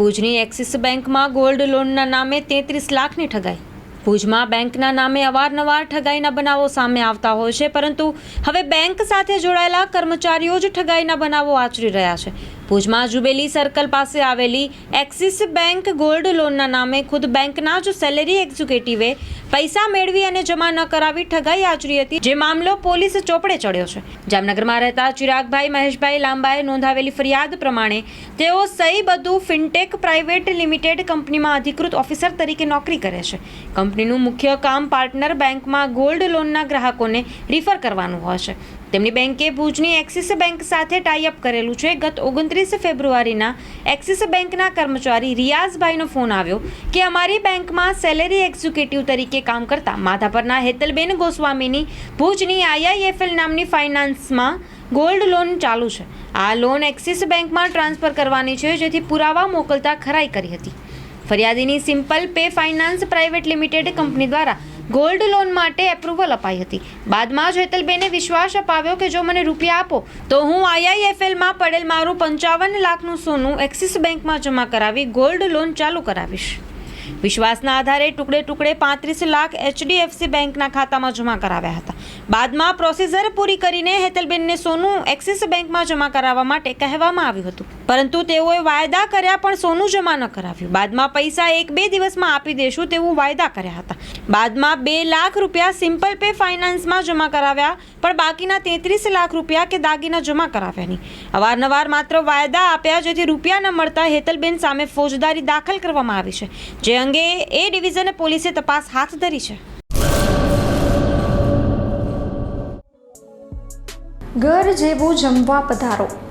ભુજની એક્સિસ બેંકમાં ગોલ્ડ લોનના નામે તેત્રીસ લાખની ઠગાઈ. ભુજમાં બેંકના નામે અવારનવાર ઠગાઈના બનાવો સામે આવતા હોય છે, પરંતુ હવે બેંક સાથે જોડાયેલા કર્મચારીઓ જ ઠગાઈના બનાવો આચરી રહ્યા છે. ભુજમાં જુબેલી સર્કલ પાસે આવેલી એક્સિસ બેંક ગોલ્ડ લોનના નામે ખુદ બેંકના જ સેલેરી એક્ઝિક્યુટિવે પૈસા મેળવી અને જમા ન કરાવી ઠગાઈ આચરી હતી, જે મામલો પોલીસ ચોપડે ચડ્યો છે. જામનગરમાં રહેતા ચિરાગભાઈ મહેશભાઈ લાંબાએ નોંધાવેલી ફરિયાદ પ્રમાણે તેઓ સહી બધું ફિનટેક પ્રાઇવેટ લિમિટેડ કંપનીમાં અધિકૃત ઓફિસર તરીકે નોકરી કરે છે. કંપનીનું મુખ્ય કામ પાર્ટનર બેંકમાં ગોલ્ડ લોનના ગ્રાહકોને રિફર કરવાનું હશે તેમની બેંકે ભુજની એક્સિસ બેંક સાથે ટાઈઅપ કરેલું છે. ગત ઓગણત્રીસ ફેબ્રુઆરીના એક્સિસ બેંકના કર્મચારી રિયાઝભાઈનો ફોન આવ્યો કે અમારી બેંકમાં સેલેરી એક્ઝિક્યુટિવ તરીકે કામ કરતા માધાપરના હેતલબેન ગોસ્વામીની ભુજની આઈઆઈએફએલ નામની ફાઇનાન્સમાં ગોલ્ડ લોન ચાલુ છે. આ લોન એક્સિસ બેંકમાં ટ્રાન્સફર કરવાની છે, જેથી પુરાવા મોકલતા ખરાઈ કરી હતી. ફરિયાદીની simple pay finance private limited company દ્વારા ગોલ્ડ લોન માટે એપ્રુવલ અપાઈ હતી. બાદમાં જ હેતલબેને વિશ્વાસ અપાવ્યો કે જો મને રૂપિયા આપો, તો હું આઈઆઈએફએલમાં પડેલ મારું પંચાવન લાખનું સોનું એક્સિસ બેંકમાં જમા કરાવી ગોલ્ડ લોન ચાલુ કરાવીશ. વિશ્વાસના આધારે ટુકડે ટુકડે પાંત્રીસ લાખ એચડીએફસી બેંકના ખાતામાં જમા કરાવ્યા હતા. બાદમાં પ્રોસીજર પૂરી કરીને હેતલબેનને સોનું એક્સિસ બેંકમાં જમા કરાવવા માટે કહેવામાં આવ્યું હતું. પરંતુ તેઓએ વાયદા કર્યા પણ સોનું જમા ન કરાવ્યું. બાદમાં પૈસા એક બે દિવસમાં આપી દેશું તેવું વાયદા કર્યા હતા. બાદમાં બે લાખ રૂપિયા સિમ્પલ પે ફાઇનાન્સમાં જમા કરાવ્યા, પણ બાકીના તેત્રીસ લાખ રૂપિયા કે દાગીના જમા કરાવ્યા નહીં. અવારનવાર માત્ર વાયદા આપ્યા જેથી રૂપિયા ન મળતા હેતલબેન સામે ફોજદારી દાખલ કરવામાં આવી છે. જે અંગે એ ડિવિઝન પોલીસે તપાસ હાથ ધરી છે. ઘર જેવું જમવા પધારો.